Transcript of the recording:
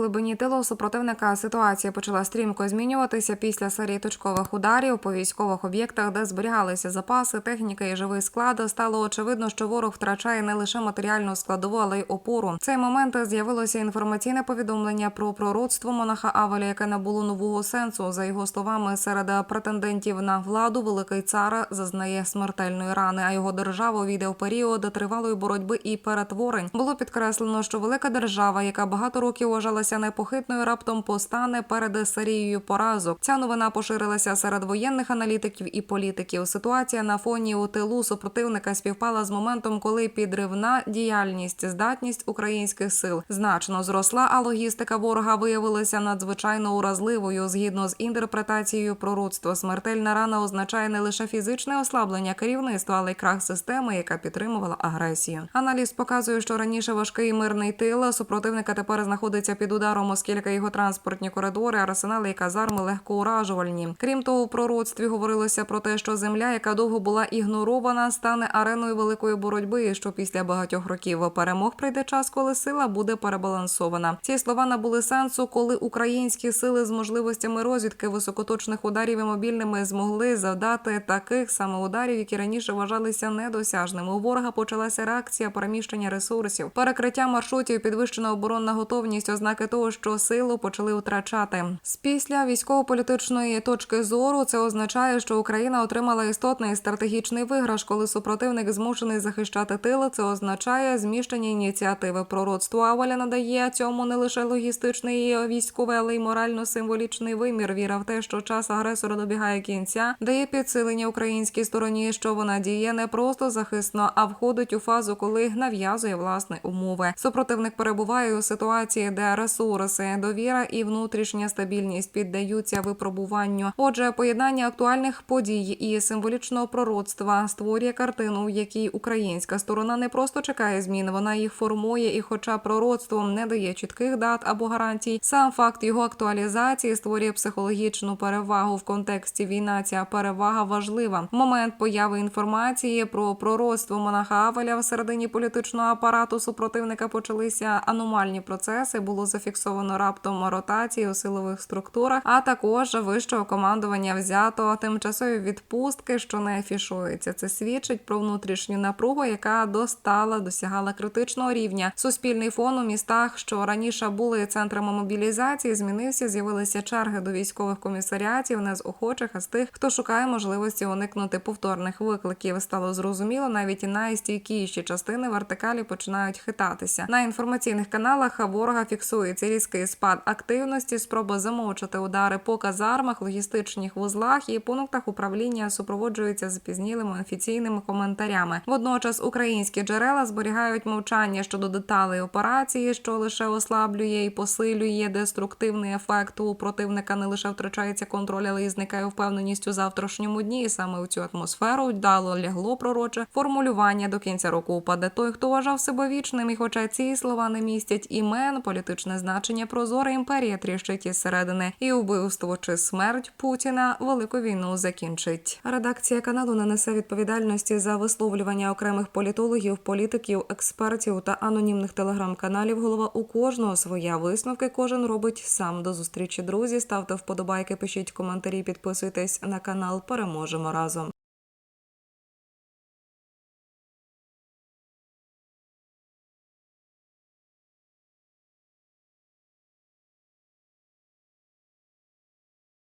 глибині тилу супротивника ситуація почала стрімко змінюватися після серії точкових ударів по військових об'єктах, де зберігалися запаси, техніка і живий склад. Стало очевидно, що ворог втрачає не лише матеріальну складову, але й опору. В цей момент з'явилося інформаційне повідомлення про пророцтво монаха Авеля, яке набуло нового сенсу. За його словами, серед претендентів на владу великий цар зазнає смертельної рани, а його держава увійде в період тривалої боротьби і перетворень. Було підкреслено, що велика держава, яка багато років вважалася непохитною, раптом постане перед серією поразок. Ця новина поширилася серед воєнних аналітиків і політиків. Ситуація на фоні у тилу супротивника співпала з моментом, коли підривна діяльність, здатність українських сил значно зросла, а логістика ворога виявилася надзвичайно уразливою. Згідно з інтерпретацією пророцтва, смертельна рана означає не лише фізичне ослаблення керівництва, але й крах системи, яка підтримувала агресію. Аналіз показує, що раніше важкий мирний тил супротивника тепер знаходиться під ударом, оскільки його транспортні коридори, арсенали і казарми легкоуражувальні. Крім того, в пророцтві говорилося про те, що земля, яка довго була ігнорована, стане ареною великої боротьби, що після багатьох років перемог прийде час, коли сила буде перебалансована. Ці слова набули сенсу, коли українські сили з можливостями розвідки високоточних ударів і мобільними змогли завдати таких саме ударів, які раніше вважалися недосяжними. У ворога почалася реакція переміщення ресурсів, перекриття маршрутів, підвищена оборонна готовність, ознаки того, що силу почали втрачати. З після військово-політичної точки зору це означає, що Україна отримала істотний стратегічний виграш, коли супротивник змушений захищати тил. Це означає зміщення ініціативи. Пророцтво Аваля надає цьому не лише логістичний військовий, але й морально-символічний вимір. Віра в те, що час агресора добігає кінця, дає підсилення українській стороні, що вона діє не просто захисно, а входить у фазу, коли нав'язує власне умови. Супротивник перебуває у ситуації, де ресурси, довіра і внутрішня стабільність піддаються випробуванню. Отже, поєднання актуальних подій і символічного пророцтва створює картину, в якій українська сторона не просто чекає змін, вона їх формує. І, хоча пророцтво не дає чітких дат або гарантій, сам факт його актуалізації створює психологічну перевагу в контексті війна. Ця перевага важлива. Момент появи інформації про пророцтво монаха Авеля в середині політичного апарату супротивника почалися аномальні процеси. Було зафіксовано раптом ротації у силових структурах, а також вищого командування взято тимчасові відпустки, що не афішуються. Це свідчить про внутрішню напругу, яка достала, досягала критичного рівня. Суспільний фон у містах, що раніше були центрами мобілізації, змінився. З'явилися черги до військових комісаріатів, не з охочих, а з тих, хто шукає можливості уникнути повторних викликів. Стало зрозуміло, навіть і найстійкіші частини вертикалі починають хитатися. На інформаційних каналах ворога фіксується різкий спад активності, спроба замовчати удари по казармах, логістичних вузлах і пунктах управління супроводжуються запізнілими офіційними коментарями. Водночас українські джерела зберігають мовчання щодо деталей операції, що лише ослаблює і посилює деструктивний ефект. У противника не лише втрачається контроль, але й зникає впевненість у завтрашньому дні. І саме у цю атмосферу вдало лягло пророче формулювання до кінця року упаде той, хто вважав себе вічним. І хоча ці слова не містять імен, політичне значення прозора імперія тріщить із середини, і вбивство чи смерть Путіна велику війну закінчить. Редакція каналу не несе відповідальності за висловлювання окремих політологів, політиків, експертів та анонімних телеграм-каналів. Голова у кожного своя висновки. Кожен робить сам до зустрічі. Друзі, ставте вподобайки, пишіть коментарі, підписуйтесь на канал. Переможемо разом.